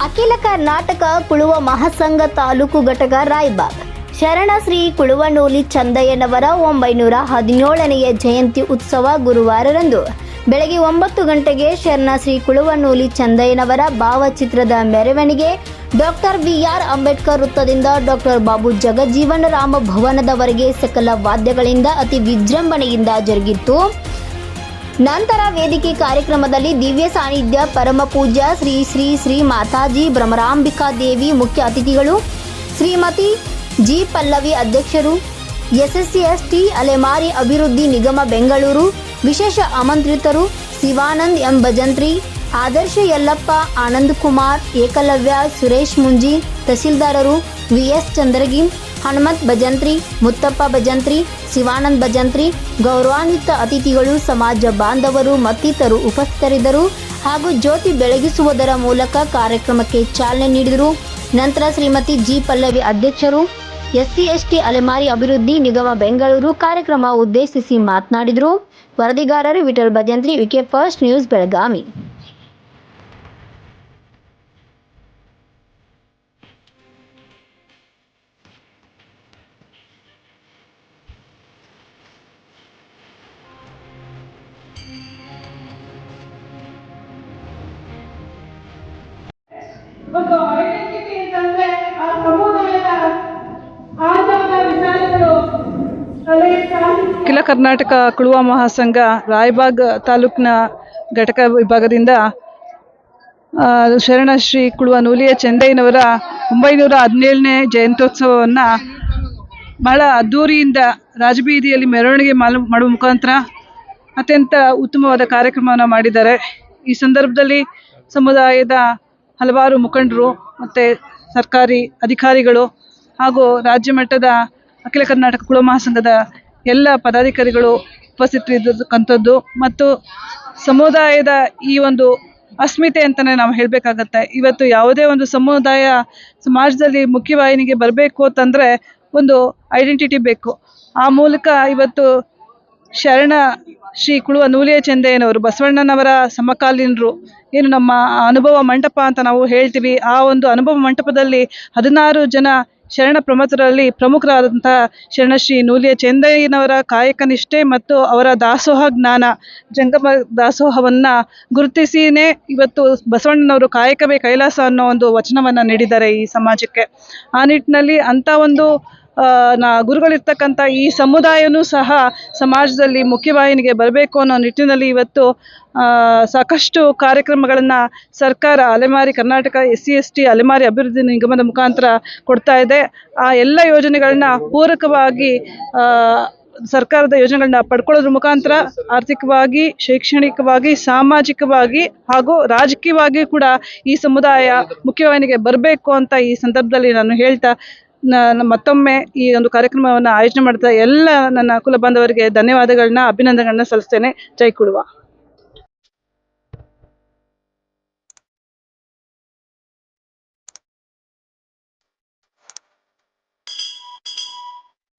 ಅಖಿಲ ಕರ್ನಾಟಕ ಕುಳುವ ಮಹಾಸಂಘ ತಾಲೂಕು ಘಟಕ ರಾಯಬಾಗ್. ಶರಣ ಶ್ರೀ ಕುಳುವನೂಲಿ ಚಂದಯ್ಯನವರ ಒಂಬೈನೂರ ಹದಿನೇಳನೆಯ ಜಯಂತಿ ಉತ್ಸವ ಗುರುವಾರರಂದು ಬೆಳಗ್ಗೆ ಒಂಬತ್ತು ಗಂಟೆಗೆ ಶರಣ ಶ್ರೀ ಕುಳುವನೂಲಿ ಚಂದಯ್ಯನವರ ಭಾವಚಿತ್ರದ ಮೆರವಣಿಗೆ ಡಾಕ್ಟರ್ ಬಿಆರ್ ಅಂಬೇಡ್ಕರ್ ವೃತ್ತದಿಂದ ಡಾಕ್ಟರ್ ಬಾಬು ಜಗಜೀವನ ರಾಮ ಭವನದವರೆಗೆ ಸಕಲ ವಾದ್ಯಗಳಿಂದ ಅತಿ ವಿಜೃಂಭಣೆಯಿಂದ ಜರುಗಿತ್ತು ನಂತರ ವೇದಿಕೆ ಕಾರ್ಯಕ್ರಮದಲ್ಲಿ ದಿವ್ಯ ಸಾನ್ನಿಧ್ಯ ಪರಮ ಪೂಜ್ಯ, ಶ್ರೀ ಶ್ರೀ ಶ್ರೀ ಮಾತಾಜಿ, ಭ್ರಮರಾಂಬಿಕಾ ದೇವಿ ಮುಖ್ಯ ಅತಿಥಿಗಳು, ಶ್ರೀಮತಿ ಜಿ ಪಲ್ಲವಿ ಅಧ್ಯಕ್ಷರು, ಎಸ್ಎಸ್ಸಿ ಎಸ್ಟಿ ಅಲೆಮಾರಿ ಅಭಿವೃದ್ಧಿ ನಿಗಮ ಬೆಂಗಳೂರು, ವಿಶೇಷ ಆಮಂತ್ರಿತರು ಶಿವಾನಂದ್ ಎಂ ಭಜಂತ್ರಿ, ಆದರ್ಶ ಯಲ್ಲಪ್ಪ, ಆನಂದ್ ಕುಮಾರ್, ಏಕಲವ್ಯ, ಸುರೇಶ್ ಮುಂಜಿ, ತಹಸೀಲ್ದಾರರು ವಿಎಸ್ ಚಂದ್ರಗಿ ಹನುಮಂತ್ ಭಜಂತ್ರಿ, ಮುತ್ತಪ್ಪ ಭಜಂತ್ರಿ, ಶಿವಾನಂದ್ ಭಜಂತ್ರಿ, ಗೌರವಾನ್ವಿತ ಅತಿಥಿಗಳು, ಸಮಾಜ ಬಾಂಧವರು ಮತ್ತಿತರರು ಉಪಸ್ಥಿತರಿದ್ದರು ಹಾಗೂ ಜ್ಯೋತಿ ಬೆಳಗಿಸುವುದರ ಮೂಲಕ ಕಾರ್ಯಕ್ರಮಕ್ಕೆ ಚಾಲನೆ ನೀಡಿದರು. ನಂತರ ಶ್ರೀಮತಿ ಜಿ ಪಲ್ಲವಿ ಅಧ್ಯಕ್ಷರು, ಎಸ್ಸಿ, ಎಸ್ಟಿ ಅಲೆಮಾರಿ ಅಭಿವೃದ್ಧಿ ನಿಗಮ ಬೆಂಗಳೂರು ಕಾರ್ಯಕ್ರಮ ಉದ್ದೇಶಿಸಿ ಮಾತನಾಡಿದರು. ವರದಿಗಾರರು Vitthal Bhajantri, VK first news Belagavi. ಅಖಿಲ ಕರ್ನಾಟಕ ಕುಳುವ ಮಹಾಸಂಘ ರಾಯಬಾಗ್ ತಾಲೂಕಿನ ಘಟಕ ವಿಭಾಗದಿಂದ ಶರಣ ಶ್ರೀ ಕುಳುವ ನೂಲಿಯ ಚೆಂದಯ್ಯನವರ ಒಂಬೈನೂರ ಹದಿನೇಳನೇ ಜಯಂತ್ಯೋತ್ಸವವನ್ನು ಬಹಳ ಅದ್ಧೂರಿಯಿಂದ ರಾಜಬೀದಿಯಲ್ಲಿ ಮೆರವಣಿಗೆ ಮಾಡುವ ಮುಖಾಂತರ ಅತ್ಯಂತ ಉತ್ತಮವಾದ ಕಾರ್ಯಕ್ರಮವನ್ನು ಮಾಡಿದ್ದಾರೆ. ಈ ಸಂದರ್ಭದಲ್ಲಿ ಸಮುದಾಯದ ಹಲವಾರು ಮುಖಂಡರು ಮತ್ತು ಸರ್ಕಾರಿ ಅಧಿಕಾರಿಗಳು ಹಾಗೂ ರಾಜ್ಯ ಮಟ್ಟದ ಅಖಿಲ ಕರ್ನಾಟಕ ಕುಳ ಮಹಾಸಂಘದ ಎಲ್ಲ ಪದಾಧಿಕಾರಿಗಳು ಉಪಸ್ಥಿತರಿದ್ದಕ್ಕಂಥದ್ದು ಮತ್ತು ಸಮುದಾಯದ ಈ ಒಂದು ಅಸ್ಮಿತೆ ಅಂತಲೇ ನಾವು ಹೇಳಬೇಕಾಗತ್ತೆ. ಇವತ್ತು ಯಾವುದೇ ಒಂದು ಸಮುದಾಯ ಸಮಾಜದಲ್ಲಿ ಮುಖ್ಯವಾಹಿನಿಗೆ ಬರಬೇಕು ಅಂತಂದರೆ ಒಂದು ಐಡೆಂಟಿಟಿ ಬೇಕು. ಆ ಮೂಲಕ ಇವತ್ತು ಶರಣ ಶ್ರೀ ಕುಳುವ ನೂಲಿಯ ಚೆಂದಯ್ಯನವರು ಬಸವಣ್ಣನವರ ಸಮಕಾಲೀನರು. ಏನು ನಮ್ಮ ಅನುಭವ ಮಂಟಪ ಅಂತ ನಾವು ಹೇಳ್ತೀವಿ. ಆ ಒಂದು ಅನುಭವ ಮಂಟಪದಲ್ಲಿ ಹದಿನಾರು ಜನ ಶರಣ ಪ್ರಮುಖರಲ್ಲಿ ಪ್ರಮುಖರಾದಂಥ ಶರಣಶ್ರೀ ನೂಲಿಯ ಚೆಂದಯ್ಯನವರ ಕಾಯಕ ನಿಷ್ಠೆ ಮತ್ತು ಅವರ ದಾಸೋಹ ಜ್ಞಾನ. ಜಂಗಮ ದಾಸೋಹವನ್ನು ಗುರುತಿಸಿನೇ ಇವತ್ತು ಬಸವಣ್ಣನವರು ಕಾಯಕವೇ ಕೈಲಾಸ ಅನ್ನೋ ಒಂದು ವಚನವನ್ನು ನೀಡಿದ್ದಾರೆ ಈ ಸಮಾಜಕ್ಕೆ. ಆ ನಿಟ್ಟಿನಲ್ಲಿ ಅಂಥ ಒಂದು ನಾ, ಗುರುಗಳಿರ್ತಕ್ಕಂಥ ಈ ಸಮುದಾಯನೂ ಸಹ ಸಮಾಜದಲ್ಲಿ ಮುಖ್ಯವಾಹಿನಿಗೆ ಬರಬೇಕು ಅನ್ನೋ ನಿಟ್ಟಿನಲ್ಲಿ ಇವತ್ತು ಸಾಕಷ್ಟು ಕಾರ್ಯಕ್ರಮಗಳನ್ನು ಸರ್ಕಾರ ಅಲೆಮಾರಿ Karnataka S C S T ಅಲೆಮಾರಿ ಅಭಿವೃದ್ಧಿ ನಿಗಮದ ಮುಖಾಂತರ ಕೊಡ್ತಾ ಇದೆ. ಆ ಎಲ್ಲ ಯೋಜನೆಗಳನ್ನ ಪೂರಕವಾಗಿ ಸರ್ಕಾರದ ಯೋಜನೆಗಳನ್ನ ಪಡ್ಕೊಳ್ಳೋದ್ರ ಮುಖಾಂತರ ಆರ್ಥಿಕವಾಗಿ, ಶೈಕ್ಷಣಿಕವಾಗಿ, ಸಾಮಾಜಿಕವಾಗಿ ಹಾಗೂ ರಾಜಕೀಯವಾಗಿ ಕೂಡ ಈ ಸಮುದಾಯ ಮುಖ್ಯವಾಹಿನಿಗೆ ಬರಬೇಕು ಅಂತ ಈ ಸಂದರ್ಭದಲ್ಲಿ ನಾನು ಹೇಳ್ತಾ ಮತ್ತೊಮ್ಮೆ ಈ ಒಂದು ಕಾರ್ಯಕ್ರಮವನ್ನು ಆಯೋಜನೆ ಮಾಡ್ತಾ ಎಲ್ಲ ನನ್ನ ಕುಲ ಬಾಂಧವರಿಗೆ ಧನ್ಯವಾದಗಳನ್ನ, ಅಭಿನಂದನೆಗಳನ್ನ ಸಲ್ಲಿಸ್ತೇನೆ. ಜೈ ಕುಡುವ.